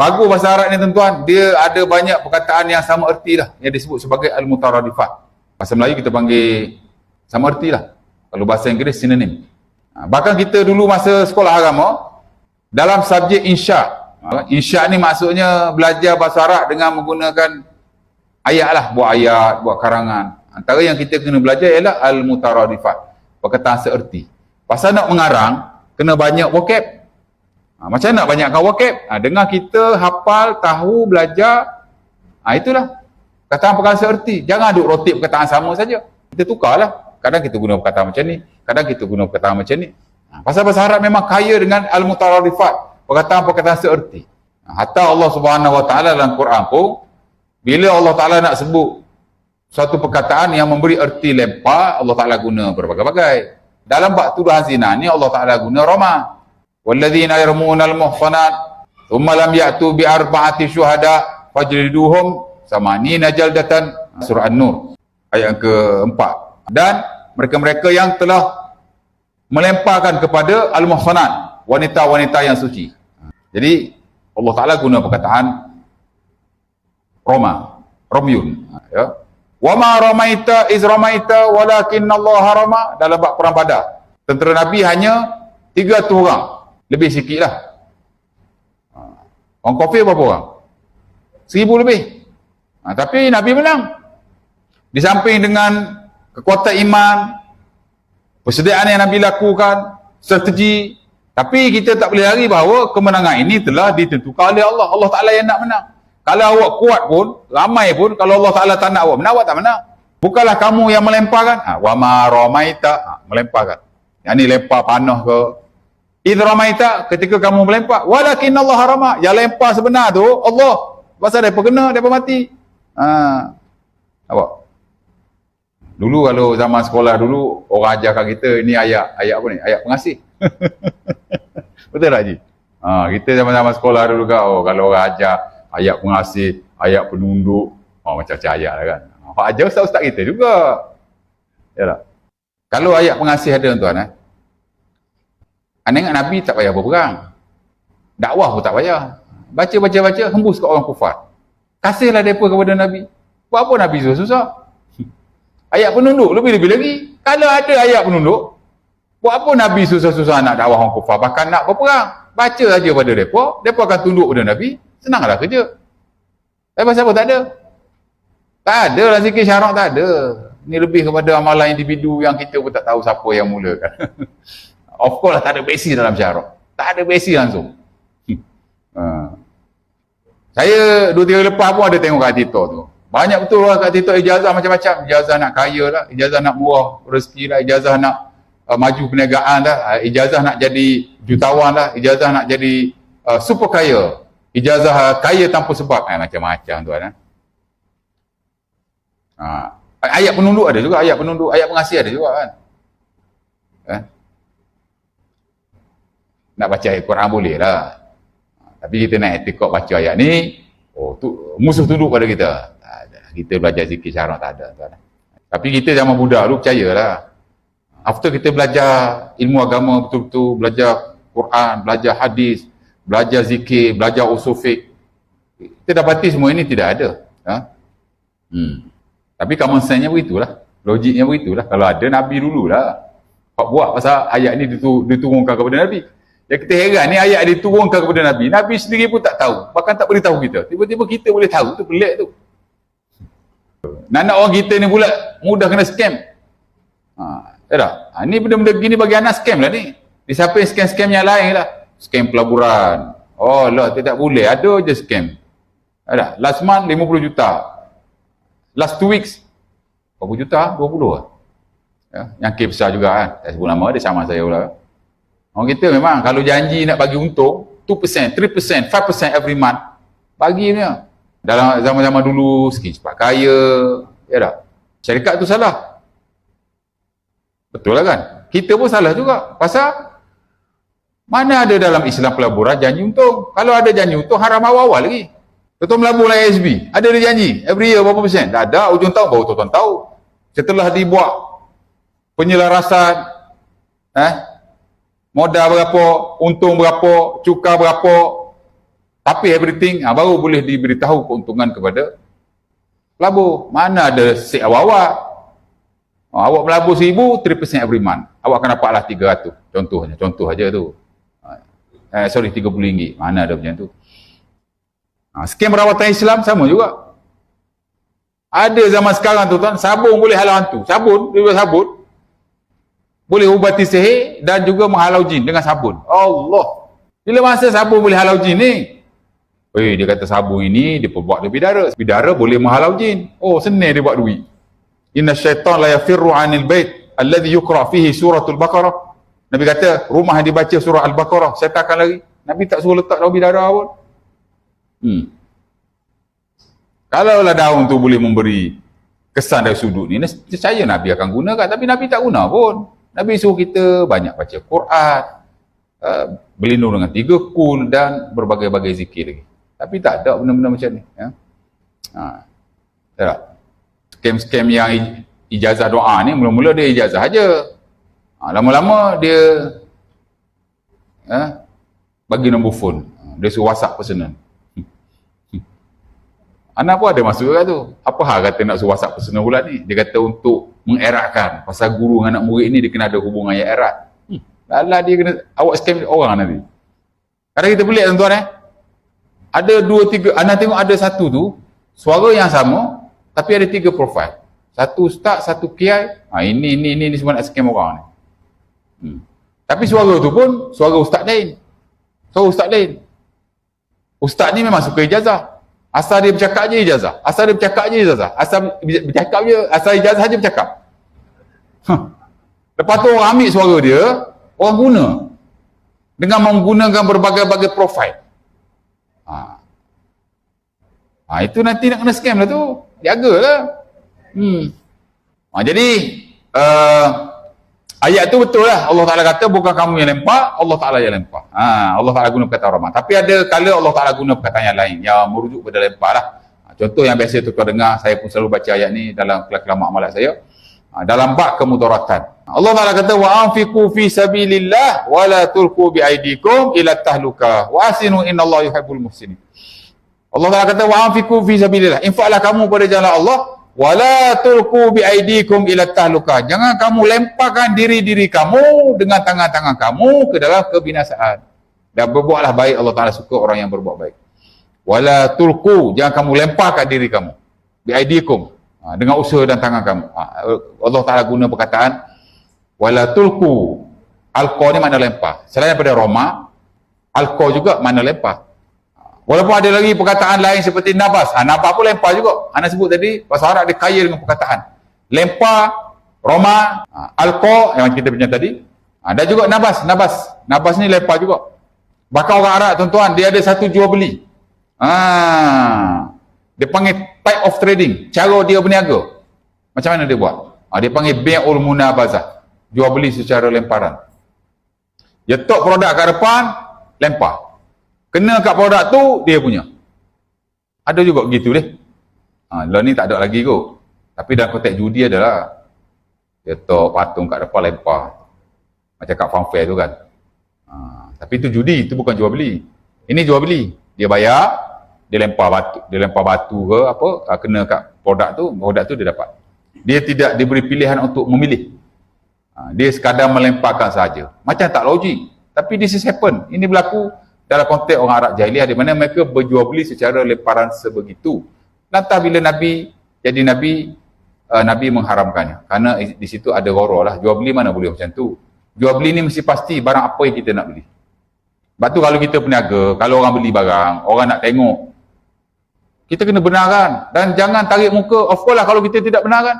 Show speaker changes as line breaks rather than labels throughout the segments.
Bagus bahasa Arab ni tuan-tuan, dia ada banyak perkataan yang sama erti lah yang disebut sebagai al-mutaradifat. Bahasa Melayu kita panggil sama erti lah. Kalau bahasa Inggeris sinonim. Ha, bahkan kita dulu masa sekolah agama dalam subjek insya. Ha, insya ni maksudnya belajar bahasa Arab dengan menggunakan ayat lah, buat ayat, buat karangan. Antara yang kita kena belajar ialah al-mutaradifat. Perkataan seerti. Pasal nak mengarang, kena banyak vocab. Ha, macam nak banyakkan vocab? Ha, dengar kita hafal, tahu, belajar. Ha, itulah. Perkataan perkataan seerti. Jangan duk rotip perkataan sama saja. Kita tukarlah. Kadang kita guna perkataan macam ni. Kadang kita guna perkataan macam ni. Ha, pasal bahasa Arab memang kaya dengan al-mutaradifat. Perkataan-perkataan seerti. Ha, hatta Allah subhanahu wa ta'ala dalam Quran pun, bila Allah ta'ala nak sebut suatu perkataan yang memberi erti lempar, Allah ta'ala guna berbagai-bagai. Dalam bab tuduhan zina ni Allah Ta'ala guna Roma. Al-muhsanat thumma lam ya'tu bi arba'ati syuhada fajliduhum samanina jaldatan surah An-Nur ayat keempat. Dan mereka-mereka yang telah melemparkan kepada al-muhsanat wanita-wanita yang suci. Jadi Allah Ta'ala guna perkataan Roma, Romyun. Ya. Wa ma ramaita iz ramaita walakin Allah dalam bab perang Badar. Tentera Nabi hanya 300 orang. Lebih sikitlah. Ha. Orang kafir berapa orang? Seribu lebih. Ha, tapi Nabi menang. Di samping dengan kekuatan iman, persediaan yang Nabi lakukan, strategi, tapi kita tak boleh lari bahawa kemenangan ini telah ditentukan oleh Allah. Allah Ta'ala yang nak menang. Kalau awak kuat pun, ramai pun, kalau Allah Ta'ala tak nak awak menang, awak tak menang. Bukanlah kamu yang melemparkan. Ha, wa ma ramaita, ha, melemparkan. Yang ni lempar panah ke. Idh ramaita, ketika kamu melempar. Walakin Allah harama. Yang lempar sebenar tu, Allah. Pasal mereka kena, mereka mati. Ha. Apa? Dulu kalau zaman sekolah dulu, orang ajarkan kita, ini ayat, ayat apa ni? Ayat pengasih. Betul tak Haji? Ha, kita zaman-zaman sekolah dulu kan, oh, kalau orang ajar, ayat pengasih, ayat penunduk, oh, macam-macam ayat lah kan. Hak ajar ustaz-ustaz kita juga. Ya tak? Kalau ayat pengasih ada tuan eh. Anda ingat Nabi tak payah berperang. Dakwah pun tak payah. Baca-baca-baca, hembus ke orang kufar. Kasihlah mereka kepada Nabi. Buat apa Nabi susah-susah? Ayat penunduk, lebih-lebih lagi. Kalau ada ayat penunduk, buat apa Nabi susah-susah nak dakwah orang kufar? Bahkan nak berperang. Baca saja pada mereka, mereka akan tunduk pada Nabi. Senanglah kerja. Tapi pasal apa tak ada? Tak ada lah zikir syarak tak ada. Ini lebih kepada amalan individu yang kita pun tak tahu siapa yang mulakan. of course tak ada basic dalam syarak. Tak ada basic langsung. ha. Saya dua tiga lepas pun ada tengok kat TikTok tu. Banyak betul lah kat TikTok ijazah macam-macam. Ijazah nak kaya lah. Ijazah nak murah rezeki lah. Ijazah nak uh, maju perniagaan lah. Uh, ijazah nak jadi jutawan lah. Ijazah nak jadi uh, super kaya ijazah kaya tanpa sebab eh, macam-macam tuan eh. ha. ayat penunduk ada juga ayat penunduk ayat pengasih ada juga kan eh? Nak baca ayat Quran boleh lah tapi kita nak etikot baca ayat ni oh tu musuh tunduk pada kita tak ada kita belajar zikir syarat tak ada tuan tapi kita zaman budak dulu percayalah after kita belajar ilmu agama betul-betul belajar Quran belajar hadis belajar zikir, belajar usul fiqh. Kita dapati semua ini tidak ada. Ha? Hmm. Tapi common sense-nya begitulah. Logiknya begitulah. Kalau ada, Nabi dululah. Pak buat pasal ayat ni diturunkan kepada Nabi. Ya kita heran ni ayat diturunkan kepada Nabi. Nabi sendiri pun tak tahu. Bahkan tak boleh tahu kita. Tiba-tiba kita boleh tahu. tu pelik tu. Nak orang kita ni pula mudah kena scam. Ha, ya tak? Ha, ni benda-benda begini bagi anak scam lah ni. Disamping scam-scam yang lain lah scam pelaburan. Oh lah, tidak boleh. Ada je scam. Ada. Last month 50 juta. Last two weeks berapa juta? 20 lah. Ya, yang kes besar juga kan. Saya sebut nama dia sama saya pula. Orang kita memang kalau janji nak bagi untung 2%, 3%, 5% every month bagi ni. Dalam zaman-zaman dulu sikit cepat kaya, ya tak? Syarikat tu salah. Betul lah kan? Kita pun salah juga. Pasal mana ada dalam Islam pelaburan janji untung? Kalau ada janji untung, haram awal-awal lagi. Ketua melabur lah ASB. Ada dia janji. Every year berapa persen? Tak ada. Ujung tahun baru tuan tahu. Setelah dibuat penyelarasan, eh, modal berapa, untung berapa, cukai berapa, tapi everything ha, baru boleh diberitahu keuntungan kepada pelabur. Mana ada set awak-awak. Ha, awak melabur seribu, 3% every month. Awak akan dapatlah 300. Contohnya, contoh aja tu. Ha, eh, sorry, 30 ringgit. Mana ada macam tu. Ha, skem rawatan Islam sama juga. Ada zaman sekarang tu tuan, sabun boleh halau hantu. Sabun, dia sabun. Boleh ubati sihir dan juga menghalau jin dengan sabun. Allah. Bila masa sabun boleh halau jin ni? Eh, dia kata sabun ini dia buat dari bidara. Bidara boleh menghalau jin. Oh, senang dia buat duit. Inna syaitan la yafirru anil bait alladhi yukra fihi suratul baqarah. Nabi kata, rumah yang dibaca surah Al-Baqarah, syaitan akan lari. Nabi tak suruh letak daun bidara pun. Hmm. Kalaulah daun tu boleh memberi kesan dari sudut ni, saya Nabi akan gunakan. Tapi Nabi tak guna pun. Nabi suruh kita banyak baca Quran, uh, berlindung dengan tiga kul dan berbagai-bagai zikir lagi. Tapi tak ada benda-benda macam ni. Ya? Ha. Tak Scam-scam yang ijazah doa ni, mula-mula dia ijazah aja. Ha, lama-lama dia eh, bagi nombor phone. Dia suruh WhatsApp personal. Anak pun ada masuk kat tu. Apa hal kata nak suruh WhatsApp personal pula ni? Dia kata untuk mengeratkan. Pasal guru dengan anak murid ni dia kena ada hubungan yang erat. Hmm. Lala dia kena awak scam orang nanti. Kadang kita pelik tuan-tuan eh. Ada dua tiga, anak tengok ada satu tu, suara yang sama, tapi ada tiga profil. Satu ustaz, satu kiai. Ha, ini, ini, ini, ini semua nak scam orang ni. Hmm. Tapi suara tu pun, suara ustaz lain. Suara ustaz lain. Ustaz ni memang suka ijazah. Asal dia bercakap je ijazah. Asal dia bercakap je ijazah. Asal bercakap je, asal ijazah je bercakap. Huh. Lepas tu orang ambil suara dia, orang guna. Dengan menggunakan berbagai-bagai profil. Ha. ha. itu nanti nak kena scam lah tu. Jagalah. Hmm. Ha, jadi, uh, Ayat tu betul lah. Allah Ta'ala kata bukan kamu yang lempar, Allah Ta'ala yang lempar. Ha, Allah Ta'ala guna perkataan ramah. Tapi ada kala Allah Ta'ala guna perkataan yang lain yang merujuk pada lempar lah. Ha, contoh yang biasa tu kau dengar, saya pun selalu baca ayat ni dalam kelamak makmalat saya. Ha, dalam bak kemudaratan. Allah Ta'ala kata, وَأَنْفِقُوا فِي سَبِيلِ اللَّهِ وَلَا تُلْكُوا بِأَيْدِكُمْ إِلَا تَحْلُكَ وَأَسِنُوا إِنَّ اللَّهِ يُحَبُّ الْمُحْسِنِ Allah Ta'ala kata, وَأَنْفِقُوا فِي سَبِيلِ اللَّهِ Infaklah kamu pada jalan Allah, wala tulqu bi aidikum ila tahluka. Jangan kamu lemparkan diri-diri kamu dengan tangan-tangan kamu ke dalam kebinasaan. Dan berbuatlah baik Allah Taala suka orang yang berbuat baik. Wala tulqu jangan kamu lemparkan diri kamu. Bi aidikum ha, dengan usaha dan tangan kamu. Ha, Allah Taala guna perkataan wala tulqu. Alqa ni mana lempar? Selain daripada roma alqa juga mana lempar Walaupun ada lagi perkataan lain seperti nabas. Ha, nabas pun lempar juga. Anda sebut tadi, bahasa Arab dia kaya dengan perkataan. Lempar, roma, ha, alko, yang kita punya tadi. Ha, dan juga nabas, nabas. Nabas ni lempar juga. Bahkan orang Arab, tuan-tuan, dia ada satu jual beli. Ha, dia panggil type of trading. Cara dia berniaga. Macam mana dia buat? Ha, dia panggil bi'ul munabazah. Jual beli secara lemparan. Dia tok produk kat depan, lempar. Kena kat produk tu, dia punya. Ada juga begitu deh. Ha, lah ni tak ada lagi kot. Tapi dalam konteks judi adalah dia tok patung kat depan lempar. Macam kat fun fair tu kan. Ha, tapi itu judi, itu bukan jual beli. Ini jual beli. Dia bayar, dia lempar batu, dia lempar batu ke apa, ha, kena kat produk tu, produk tu dia dapat. Dia tidak diberi pilihan untuk memilih. Ha, dia sekadar melemparkan saja. Macam tak logik. Tapi this is happen. Ini berlaku dalam konteks orang Arab jahiliah di mana mereka berjual beli secara lemparan sebegitu. Lantas bila Nabi jadi Nabi, uh, Nabi mengharamkannya. Karena di situ ada goro lah. Jual beli mana boleh macam tu. Jual beli ni mesti pasti barang apa yang kita nak beli. Sebab tu kalau kita peniaga, kalau orang beli barang, orang nak tengok. Kita kena benarkan. Dan jangan tarik muka. Of course lah kalau kita tidak benarkan.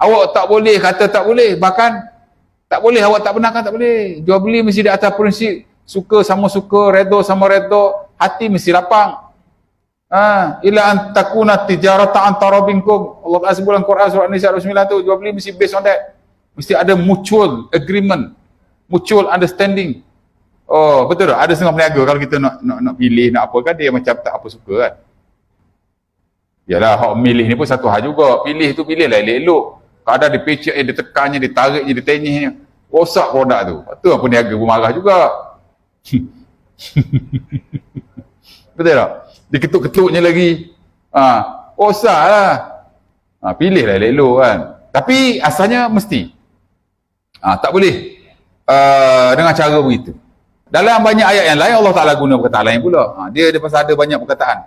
Awak tak boleh kata tak boleh. Bahkan tak boleh awak tak benarkan tak boleh. Jual beli mesti di atas prinsip suka sama suka, redo sama redo, hati mesti lapang. Ha, ila antakuna tijarata antara binkum. Allah Taala sebut dalam Quran surah An-Nisa 29 tu, jual beli mesti based on that. Mesti ada mutual agreement, mutual understanding. Oh, betul tak? Ada setengah peniaga kalau kita nak nak nak pilih nak apa kan dia macam tak apa suka kan. Yalah, hak milih ni pun satu hal juga. Pilih tu pilih lah elok-elok. Kadang dia pecek, dia tekannya, dia tariknya, dia tenyihnya. Rosak produk tu. Itu apa niaga pun marah juga. Betul tak? Diketuk-ketuknya lagi. Ha, oh sah lah. Ha, pilihlah elok-elok kan. Tapi asalnya mesti. Ha, tak boleh uh, dengan cara begitu. Dalam banyak ayat yang lain Allah Ta'ala guna perkataan lain pula. Ha, dia ada pasal ada banyak perkataan.